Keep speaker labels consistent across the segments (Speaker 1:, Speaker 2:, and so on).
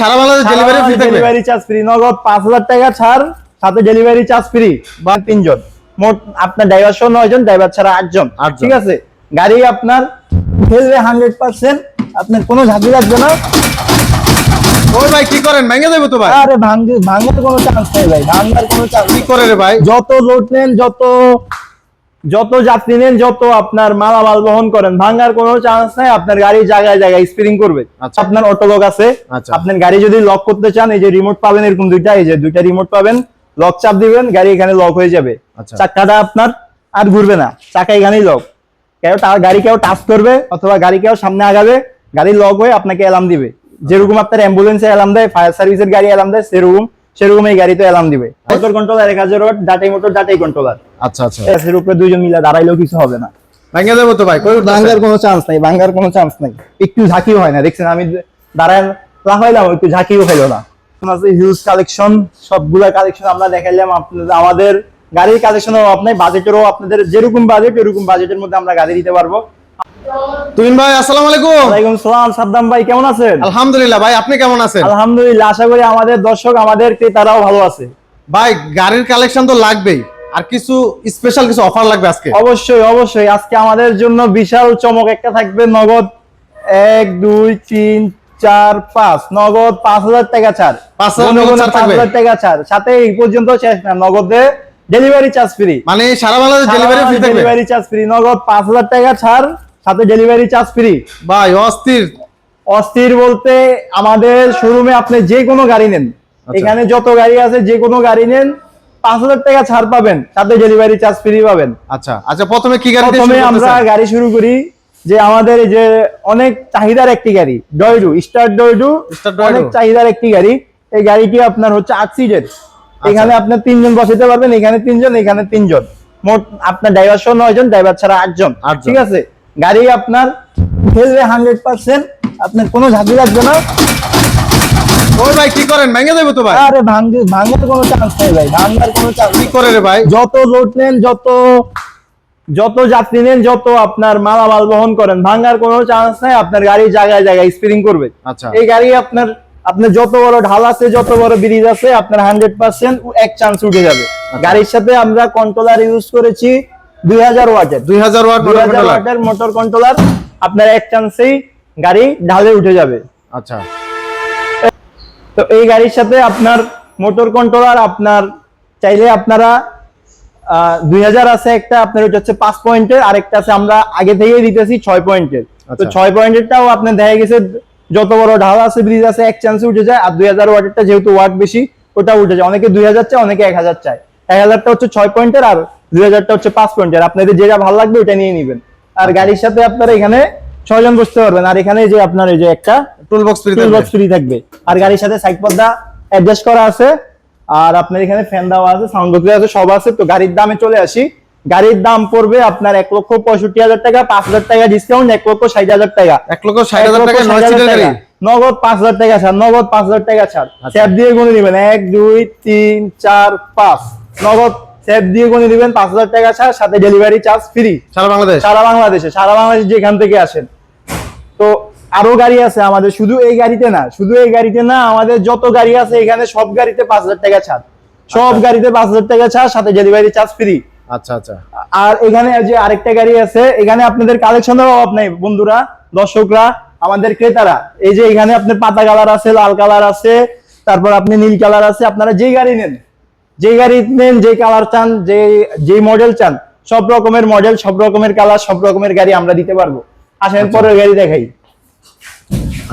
Speaker 1: সারা Bangladesh delivery free থাকবে?
Speaker 2: Delivery charge free নগদ পাঁচ হাজার টাকা ছাড় সাথে ডেলিভারি চার্জ ফ্রি বা তিনজন। মোট আপনার ড্রাইভার সহ ড্রাইভার ছাড়া আটজন। ঠিক আছে? গাড়ি আপনার হান্ড্রেড পার্সেন্ট আপনার কোনো ঝাঁকি লাগবে না।
Speaker 1: ওই ভাই কি করেন? ভেঙে দেবো তো ভাই?
Speaker 2: আরে ভাঙ্গে ভাঙ্গার কোনো চান্স নেই ভাই ভাঙ্গার কোনো চান্স
Speaker 1: কি করে রে ভাই?
Speaker 2: যত লোড নেন যত যত যাত্রী নেন যত আপনার মালামাল বহন করেন ভাঙ্গার কোনো চান্স নাই আপনার গাড়ি জায়গায় জায়গায় স্পিরিং করবে।
Speaker 1: আচ্ছা।
Speaker 2: আপনার অটো লক আছে।
Speaker 1: আচ্ছা।
Speaker 2: আপনার গাড়ি যদি লক করতে চান এই যে রিমোট পাবেন এরকম দুইটা এই যে দুইটা রিমোট পাবেন লক চাপ দিবেন গাড়ি এখানে লক হয়ে যাবে।
Speaker 1: আচ্ছা।
Speaker 2: চাকাটা আপনার আর ঘুরবে না। চাকা এখানেই লক কেউ গাড়ি কেউ টাচ করবে অথবা গাড়ি কেউ সামনে আগাবে গাড়ি লক হয়ে আপনাকে অ্যালার্ম দিবে। যেরকম আপনার অ্যাম্বুলেন্সে অ্যালার্ম দেয় ফায়ার সার্ভিসের গাড়ি অ্যালার্ম দেয় সেরকম সেরকম এই গাড়িতে অ্যালার্ম দিবে। মোটর কন্ট্রোলার এক হাজার ডাটাই মোটর ডাটাই কন্ট্রোলার
Speaker 1: আচ্ছা আচ্ছা।
Speaker 2: এর উপরে দুইজন মিলে দাঁড়াইলেও কিছু হবে না।
Speaker 1: ভেঙে তো ভাই
Speaker 2: কোনো চান্স নাই কোনো চান্স নাই। একটু ঝাঁকিও হয় না দেখছেন আমি দাঁড়ায় লাফাইলাম একটু ঝাঁকিও না। আছে হিউজ কালেকশন সবগুলা কালেকশন আমরা দেখাইলাম আপনাদের আমাদের গাড়ির কালেকশনের অভাব নাই বাজেটেরও আপনাদের যেরকম বাজেট এরকম বাজেটের মধ্যে আমরা গাড়ি দিতে পারব।
Speaker 1: তুমিন ভাই আসসালামু আলাইকুম।
Speaker 2: ওয়ালাইকুম সালাম সাদ্দাম ভাই কেমন আছেন?
Speaker 1: আলহামদুলিল্লাহ ভাই আপনি কেমন আছেন?
Speaker 2: আলহামদুলিল্লাহ আশা করি আমাদের দর্শক আমাদের ক্রেতারাও ভালো আছে।
Speaker 1: ভাই গাড়ির কালেকশন তো লাগবেই। আর কিছু স্পেশাল কিছু অফার লাগবে আজকে?
Speaker 2: অবশ্যই অবশ্যই। আজকে আমাদের জন্য বিশাল চমক একটা থাকবে নগদ এক দুই তিন চার পাঁচ। নগদ পাঁচ হাজার টাকা ছাড়।
Speaker 1: 5,000
Speaker 2: গুনে
Speaker 1: নগদ
Speaker 2: গুনে
Speaker 1: ছাড়
Speaker 2: পাঁচ হাজার টাকা ছাড়। সাথে এই পর্যন্ত শেষ না নগদে ডেলিভারি চার্জ ফ্রি
Speaker 1: মানে সারা Bangladesh delivery free
Speaker 2: delivery charge free নগদ পাঁচ হাজার টাকা ছাড় সাথে ডেলিভারি চার্জ ফ্রি
Speaker 1: ভাই অস্থির।
Speaker 2: অস্থির বলতে আমাদের শোরুমে আপনি যে কোনো গাড়ি নেন।
Speaker 1: আচ্ছা।
Speaker 2: এখানে যত গাড়ি আছে যে কোনো গাড়ি নেন। পাঁচ হাজার টাকা ছাড় পাবেন সাথে ডেলিভারি চার্জ ফ্রি পাবেন।
Speaker 1: আচ্ছা আচ্ছা প্রথমে কি গাড়ি
Speaker 2: প্রথমে আমরা গাড়ি শুরু করি যে আমাদের যে অনেক চাহিদার একটি গাড়ি ডয়ডু স্টার ডয়ডু অনেক চাহিদার একটি গাড়ি। এই গাড়িটি আপনার হচ্ছে আট সিটের
Speaker 1: আচ্ছা।
Speaker 2: এখানে আপনার তিনজন বসাতে পারবেন এখানে তিনজন এখানে তিনজন। মোট আপনার ড্রাইভার সহ নয় জন ড্রাইভার ছাড়া আটজন। ঠিক আছে? গাড়ি আপনার খেলবে হান্ড্রেড পার্সেন্ট আপনার কোনো ঝাঁকি লাগবে না।
Speaker 1: ওই ভাই কি করেন? ভেঙে দেবো তো ভাই?
Speaker 2: আরে ভাঙ্গার কোনো চান্স নেই ভাই ভাঙ্গার কোনো চান্স
Speaker 1: কি করে রে ভাই?
Speaker 2: যত লোড নেন যত যত যাত্রী নেন যত আপনার মালামাল বহন করেন ভাঙার কোনো চান্স নাই আপনার গাড়ি জায়গায় জায়গায় স্পিরিং করবে।
Speaker 1: আচ্ছা।
Speaker 2: এই গাড়ি আপনার আপনার যত বড় ঢাল আছে যত বড় ব্রিজ আছে আপনার হান্ড্রেড পার্সেন্ট এক চান্স উঠে যাবে।
Speaker 1: আচ্ছা।
Speaker 2: গাড়ির সাথে আমরা কন্ট্রোলার ইউজ করেছি দুই হাজার ওয়াটের।
Speaker 1: দুই হাজার ওয়াট
Speaker 2: দুই হাজার ওয়াটের মোটর কন্ট্রোলার আপনার এক চান্সেই গাড়ি ঢালে উঠে যাবে।
Speaker 1: আচ্ছা।
Speaker 2: তো এই গাড়ির সাথে আপনার মোটর কন্ট্রোলার আপনার চাইলে আপনারা দুই হাজার আছে একটা আপনার ওটা হচ্ছে পাঁচ পয়েন্টের আরেকটা আছে আমরা আগে থেকেই দিতেছি ছয় পয়েন্টের। তো
Speaker 1: আচ্ছা।
Speaker 2: ছয় পয়েন্টেরটাও আপনার দেখা গেছে যত বড় ঢাল আছে ব্রিজ আছে এক চান্সে উঠে যায় আর দুই হাজার ওয়াটেরটা যেহেতু ওয়াট বেশি ওটা উঠে যায়। অনেকে দুই হাজার চায় অনেকে এক হাজার চায়। এক হাজারটা হচ্ছে ছয় পয়েন্টের আর দুই হাজারটা হচ্ছে পাঁচ পয়েন্টের। আপনাদের যেটা ভালো লাগবে ওটা নিয়ে নিবেন। আর গাড়ির সাথে আপনারা এখানে ছয়জন বসতে পারবেন। আর এখানে যে আপনার এই যে একটা
Speaker 1: tool box free
Speaker 2: tool box free থাকবে। আর গাড়ির সাথে সাইড পর্দা অ্যাডজাস্ট করা আছে। আর আপনার এখানে ফ্যান দেওয়া আছে সাউন্ড বক্স আছে সব আছে। তো গাড়ির দামে চলে আসি। গাড়ির দাম পড়বে আপনার এক লক্ষ পঁয়ষট্টি হাজার টাকা পাঁচ হাজার টাকা ডিসকাউন্ট এক লক্ষ ষাট হাজার টাকা।
Speaker 1: এক লক্ষ ষাট হাজার টাকা।
Speaker 2: নগদ পাঁচ হাজার টাকা ছাড় নগদ পাঁচ হাজার টাকা ছাড়।
Speaker 1: আচ্ছা।
Speaker 2: স্যাপ দিয়ে গুনে নেবেন। এক দুই তিন চার পাঁচ। নগদ স্যাপ দিয়ে গুনে নেবেন পাঁচ হাজার টাকা ছাড় সাথে ডেলিভারি চার্জ ফ্রি
Speaker 1: সারা বাংলাদেশ?
Speaker 2: সারা বাংলাদেশে সারা বাংলাদেশ যেখান থেকে আসেন। আরও গাড়ি আছে আমাদের শুধু এই গাড়িতে না শুধু এই গাড়িতে না আমাদের যত গাড়ি আছে এখানে সব গাড়িতে পাঁচ হাজার টাকা ছাড়। সব গাড়িতে পাঁচ হাজার টাকা ছাড় সাথে ডেলিভারি চার্জ ফ্রি
Speaker 1: আচ্ছা আচ্ছা।
Speaker 2: আর এখানে যে আরেকটা গাড়ি আছে এখানে আপনাদের কালেকশনের অভাব নাই বন্ধুরা দর্শকরা আমাদের ক্রেতারা। এই যে এখানে আপনার পাতা কালার আছে লাল কালার আছে তারপর আপনি নীল কালার আছে আপনারা যেই গাড়ি নেন যে গাড়ি নেন যে কালার চান যে যেই মডেল চান সব রকমের মডেল সব রকমের কালার সব রকমের গাড়ি আমরা দিতে পারব। আসেন পরের গাড়ি দেখাই।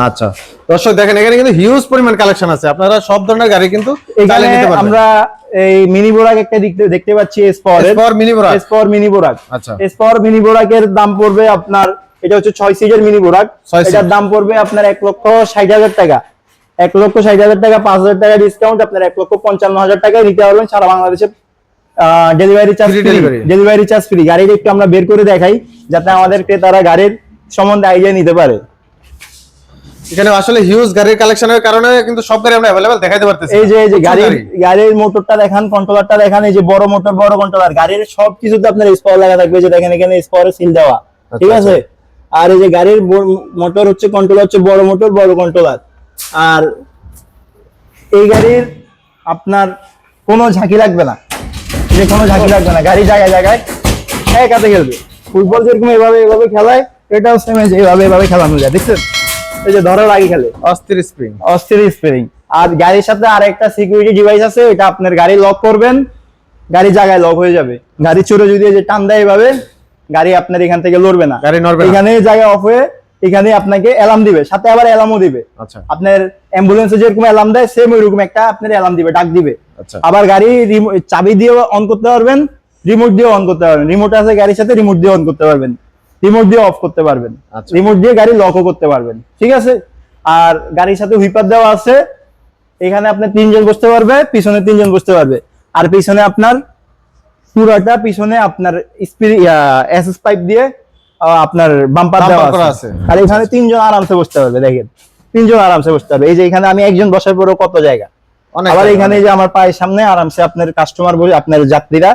Speaker 1: আচ্ছা। দর্শক দেখেন এখানে কিন্তু হিউজ পরিমাণ কালেকশন আছে। আপনারা সব ধরনের গাড়ি কিন্তু
Speaker 2: এখানে আমরা এই মিনি বোরাক একটা দেখতে দেখতে পাচ্ছি স্পর
Speaker 1: এরপর মিনি বড়
Speaker 2: স্পর মিনি বোরাক
Speaker 1: আচ্ছা।
Speaker 2: স্পর মিনি বোরাকের দাম পড়বে আপনার এটা হচ্ছে ছয় সিটের মিনি বোরাক এটার দাম পড়বে আপনার এক লক্ষ ষাট হাজার টাকা। এক লক্ষ ষাট হাজার টাকা পাঁচ হাজার টাকা ডিসকাউন্ট আপনার এক লক্ষ পঞ্চান্ন হাজার টাকায় নিতে পারবেন সারা বাংলাদেশে delivery charge free delivery charge free গাড়ির একটু আমরা বের করে দেখাই যাতে আমাদের ক্রেতারা গাড়ির সম্বন্ধে আইডিয়া নিতে পারে।
Speaker 1: এখানে আসলে হিউজ গাড়ির কালেকশনের কারণে কিন্তু সব গাড়ি আমরা অ্যাভেলেবল দেখাইতে পারতেছি
Speaker 2: এই যে এই যে গাড়ির
Speaker 1: গাড়ি।
Speaker 2: গাড়ির মোটরটা দেখান কন্ট্রোলারটা দেখান এই যে বড় মোটর বড় কন্ট্রোলার গাড়ির সব কিছুতে আপনার স্পর লাগা থাকবে যে দেখেন এখানে স্পরে সিল দেওয়া। ঠিক
Speaker 1: আচ্ছা,
Speaker 2: আছে? আর এই যে গাড়ির মোটর হচ্ছে কন্ট্রোলার হচ্ছে বড় মোটর বড় কন্ট্রোলার আর এই গাড়ির আপনার কোনো ঝাঁকি লাগবে না। যে কোনো ঝাঁকি লাগবে না। গাড়ি জায়গায় জায়গায় এক হাতে খেলবে। ফুটবল যেরকম এভাবে এভাবে খেলায় এটাও সেম এইভাবে এভাবে খেলানো যায়। দেখছেন? এই যে ধরার আগে খেলে।
Speaker 1: অস্থির স্প্রিং
Speaker 2: অস্থির স্প্রিং আর গাড়ির সাথে আর একটা সিকিউরিটি ডিভাইস আছে এটা আপনার গাড়ি লক করবেন গাড়ি জায়গায় লক হয়ে যাবে। গাড়ি চড়ে যদি যে টান দেয় এভাবে গাড়ি আপনার এখান থেকে লড়বে না।
Speaker 1: গাড়ি নড়বে
Speaker 2: এখানে জায়গা অফ হয়ে এখানে আপনাকে অ্যালার্ম দিবে সাথে আবার অ্যালার্মও দিবে।
Speaker 1: আচ্ছা।
Speaker 2: আপনার অ্যাম্বুলেন্সে যেরকম অ্যালার্ম দেয় সেম ওইরকম একটা আপনার অ্যালার্ম দিবে ডাক দিবে।
Speaker 1: আচ্ছা।
Speaker 2: আবার গাড়ি চাবি দিয়ে অন করতে পারবেন রিমোট দিয়ে অন করতে পারবেন। রিমোট আছে গাড়ির সাথে রিমোট দিয়ে অন করতে পারবেন। রিমোট দিয়ে অফ করতে পারবেন।
Speaker 1: আচ্ছা।
Speaker 2: রিমোট দিয়ে গাড়ি লকও করতে পারবেন। ঠিক আছে? আর গাড়ির সাথে হুইপার দেওয়া আছে। এখানে আপনার তিনজন বসতে পারবে পিছনে তিনজন বসতে পারবে। আর পিছনে আপনার পুরোটা পিছনে আপনার এসএস পাইপ দিয়ে আপনার বাম্পার দেওয়া আছে। আর এখানে তিনজন আরামসে বসতে পারবে দেখেন। তিনজন আরামসে বসতে পারবে। এই যে এখানে আমি একজন বসার পরেও কত জায়গা? আবার এখানে যে আমার পায়ের সামনে আরামসে আপনার কাস্টমার বলে আপনার যাত্রীরা।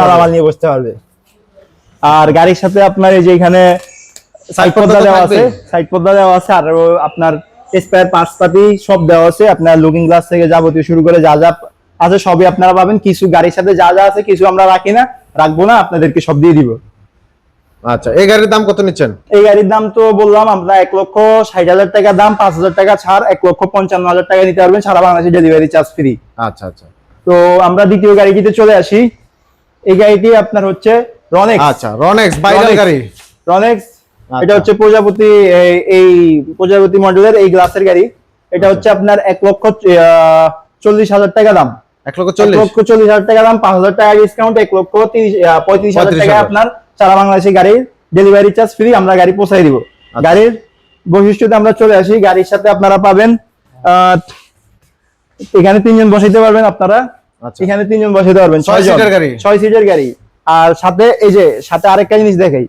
Speaker 1: মালামাল
Speaker 2: নিয়ে বসতে পারবে। আর গাড়ির সাথে আপনার এই যে এখানে সাইড
Speaker 1: পর্দা
Speaker 2: দেওয়া আছে সাইড পর্দা দেওয়া আছে আর আপনার স্পেয়ার পার্টস পাতি সব দেওয়া আছে। আপনার লুকিং গ্লাস থেকে যাবতীয় শুরু করে যা যা আছে সবই আপনারা পাবেন। কিছু গাড়ির সাথে যা যা আছে কিছু আমরা রাখি না রাখব না আপনাদেরকে সব দিয়ে দিব।
Speaker 1: আচ্ছা এই গাড়ির দাম কত নিচ্ছেন?
Speaker 2: এই গাড়ির দাম তো বললাম আমরা এক লক্ষ ষাট হাজার টাকা দাম পাঁচ হাজার টাকা ছাড় এক লক্ষ পঞ্চান্ন হাজার টাকা নিতে পারবেন সারা বাংলাদেশে ডেলিভারি চার্জ ফ্রি
Speaker 1: আচ্ছা আচ্ছা।
Speaker 2: তো আমরা দ্বিতীয় গাড়িটিতে চলে আসি। এই গাড়িটি আপনার হচ্ছে রনেক্স
Speaker 1: আচ্ছা রনেক্স ভাইরাল গাড়ি।
Speaker 2: রনেক্স
Speaker 1: আচ্ছা।
Speaker 2: এটা হচ্ছে প্রজাপতি এই- প্রজাপতি মডেলের এই গ্লাসের গাড়ি। এটা হচ্ছে আপনার এক লক্ষ চল্লিশ হাজার টাকা দাম।
Speaker 1: এক লক্ষ চল্লিশ।
Speaker 2: লক্ষ চল্লিশ হাজার টাকা দাম পাঁচ হাজার টাকা ডিসকাউন্ট এক লক্ষ পঁয়ত্রিশ হাজার টাকা আপনার সারা বাংলাদেশে গাড়ির ডেলিভারি চার্জ ফ্রি আমরা গাড়ি পৌঁছাই দিব।
Speaker 1: আচ্ছা।
Speaker 2: গাড়ির বৈশিষ্ট্যতে আমরা চলে আসি গাড়ির সাথে আপনারা পাবেন আহ, এখানে তিনজন বসাইতে পারবেন আপনারা।
Speaker 1: আচ্ছা।
Speaker 2: এখানে তিনজন বসাইতে পারবেন
Speaker 1: ছয় সিটের গাড়ি।
Speaker 2: ছয় সিটের গাড়ি। আর সাথে এই যে সাথে আরেকটা জিনিস দেখাই।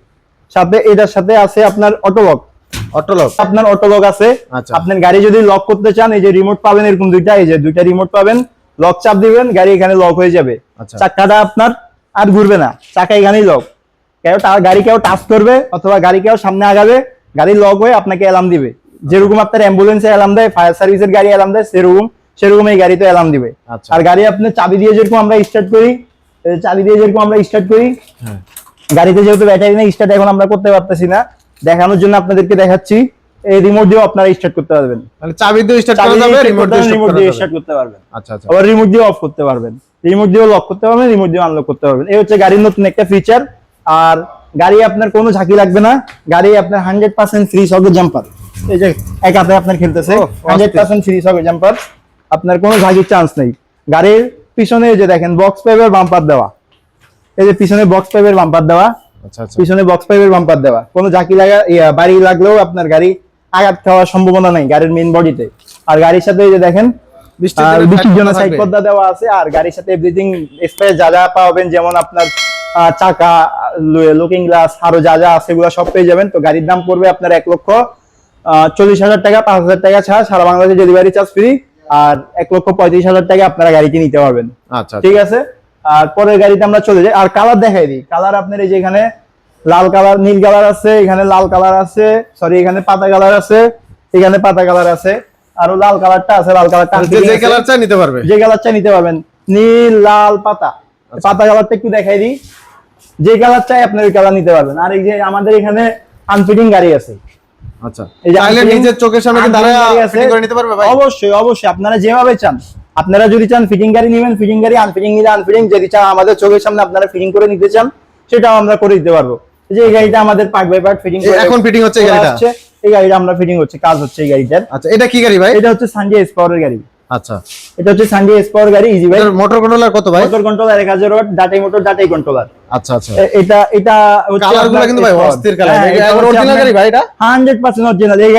Speaker 2: সাথে এটার সাথে আছে আপনার অটোলক
Speaker 1: অটোলক
Speaker 2: আপনার অটোলক আছে।
Speaker 1: আচ্ছা।
Speaker 2: আপনার গাড়ি যদি লক করতে চান এই যে রিমোট পাবেন এরকম দুইটা এই যে দুইটা রিমোট পাবেন লক চাপ দিবেন গাড়ি এখানে লক হয়ে যাবে।
Speaker 1: আচ্ছা।
Speaker 2: চাকাটা আপনার আর ঘুরবে না। চাকা এখানেই লক কেউ গাড়ি কেউ টাচ করবে অথবা গাড়ি কেউ সামনে আগাবে গাড়ি লক হয়ে আপনাকে অ্যালার্ম দিবে। যেরকম আপনার অ্যাম্বুলেন্সে অ্যালার্ম দেয় ফায়ার সার্ভিসের গাড়ি অ্যালার্ম দেয় সেরকম সেরকম এই গাড়িতে অ্যালার্ম দিবে।
Speaker 1: আচ্ছা।
Speaker 2: আর গাড়ি আপনি চাবি দিয়ে যেরকম আমরা স্টার্ট করি চাবি দিয়ে যেরকম আমরা স্টার্ট করি
Speaker 1: হ্যাঁ।
Speaker 2: গাড়িতে যেহেতু ব্যাটারি নেই স্টার্ট এখন আমরা করতে পারতেছি না। দেখানোর জন্য আপনাদেরকে দেখাচ্ছি এই রিমোট দিয়েও আপনারা স্টার্ট করতে পারবেন।
Speaker 1: মানে চাবি দিয়ে স্টার্ট করা যাবে রিমোট দিয়ে
Speaker 2: remote দিয়ে
Speaker 1: স্টার্ট
Speaker 2: করতে পারবেন
Speaker 1: আচ্ছা আচ্ছা।
Speaker 2: আবার রিমোট দিয়ে অফ করতে পারবেন। রিমোট দিয়ে লক করতে পারবেন রিমোট দিয়ে আনলক করতে পারবেন। এই হচ্ছে গাড়ির নতুন একটা ফিচার আর গাড়ি আপনার কোনো ঝাঁকি লাগবে না। গাড়ি আপনার হান্ড্রেড পার্সেন্ট ফ্রি জাম্পার এই যে এক হাতে আপনার খেলতেছে hundred percent free socket jumper আপনার কোনো ঝাঁকির চান্স নেই। গাড়ির পিছনে এই যে দেখেন বক্স পাইপের বাম্পার দেওয়া। এই যে পিছনে বক্স পাইপের বাম্পার দেওয়া।
Speaker 1: আচ্ছা আচ্ছা।
Speaker 2: পিছনে বক্স পাইপের বাম্পার দেওয়া। কোনো ঝাঁকি লাগা বাড়ি লাগলেও আপনার গাড়ি আঘাত খাওয়ার সম্ভাবনা নাই গাড়ির মেইন বডিতে আর গাড়ির সাথে এই যে দেখেন
Speaker 1: বৃষ্টির
Speaker 2: জন্য সাইড পর্দা দেওয়া আছে আর গাড়ির সাথে এভরিথিং স্পেস যা যা পাবেন যেমন আপনার চাকা লুকিং গ্লাস আরও যা যা আছে এগুলো সব পেয়ে যাবেন। তো গাড়ির দাম পড়বে আপনার এক লক্ষ আহ, চল্লিশ হাজার টাকা পাঁচ হাজার টাকা ছাড় সারা বাংলাদেশে ডেলিভারি চার্জ ফ্রি আর এক লক্ষ পঁয়ত্রিশ হাজার টাকা আপনারা গাড়িটি নিতে পারবেন।
Speaker 1: আচ্ছা
Speaker 2: ঠিক আছে? আর পরের গাড়িতে আমরা চলে যাই। আর কালার দেখাই দিই। কালার আপনার এই যে এখানে লাল কালার নীল কালার আছে এখানে লাল কালার আছে সরি এখানে পাতা কালার আছে এখানে পাতা কালার আছে আরও লাল কালারটা আছে লাল কালারটা
Speaker 1: যে কালার চাই নিতে পারবে।
Speaker 2: যে কালারটা নিতে পারবেন নীল লাল পাতা। পাতা কালারটা একটু দেখাই দিই। যে কালার চাই আপনার ওই কালার নিতে পারবেন। আর এই যে আমাদের এখানে আনফিটিং গাড়ি আছে।
Speaker 1: আচ্ছা।
Speaker 2: এই যে
Speaker 1: চাইলে
Speaker 2: unfitting-
Speaker 1: নিজের চোখের সামনে দাঁড়ায় ফিটিং করে নিতে পারবে ভাই?
Speaker 2: অবশ্যই অবশ্যই আপনারা যেভাবে চান। আপনারা যদি চান ফিটিং গাড়ি নেবেন ফিটিং গাড়ি আনফিটিং নিলে আনফিটিং যদি চান আমাদের চোখের সামনে আপনারা ফিটিং করে নিতে চান সেটাও আমরা করে দিতে পারব। এই যে এই গাড়িটা আমাদের পার্ট বাই পার্ট ফিটিং
Speaker 1: এই এখন fitting হচ্ছে এই গাড়িটা?
Speaker 2: এই গাড়িটা আমরা ফিটিং হচ্ছে কাজ হচ্ছে এই গাড়িটার।
Speaker 1: আচ্ছা এটা কি গাড়ি ভাই?
Speaker 2: এটা হচ্ছে সানডে গাড়ি।
Speaker 1: আচ্ছা।
Speaker 2: এটা হচ্ছে সানডে গাড়ি ইজি ভাই।
Speaker 1: মোটর কন্ট্রোলার কত ভাই?
Speaker 2: মোটর কন্ট্রোলার এক হাজার ওয়াট ডাটাই মোটর ডাটাই কন্ট্রোলার
Speaker 1: আচ্ছা আচ্ছা।
Speaker 2: এটা এটা হচ্ছে
Speaker 1: কালার কিন্তু ভাই অস্থির কালার
Speaker 2: হ্যাঁ, এটা
Speaker 1: অরিজিনাল গাড়ি ভাই এটা?
Speaker 2: 100% অরিজিনাল এই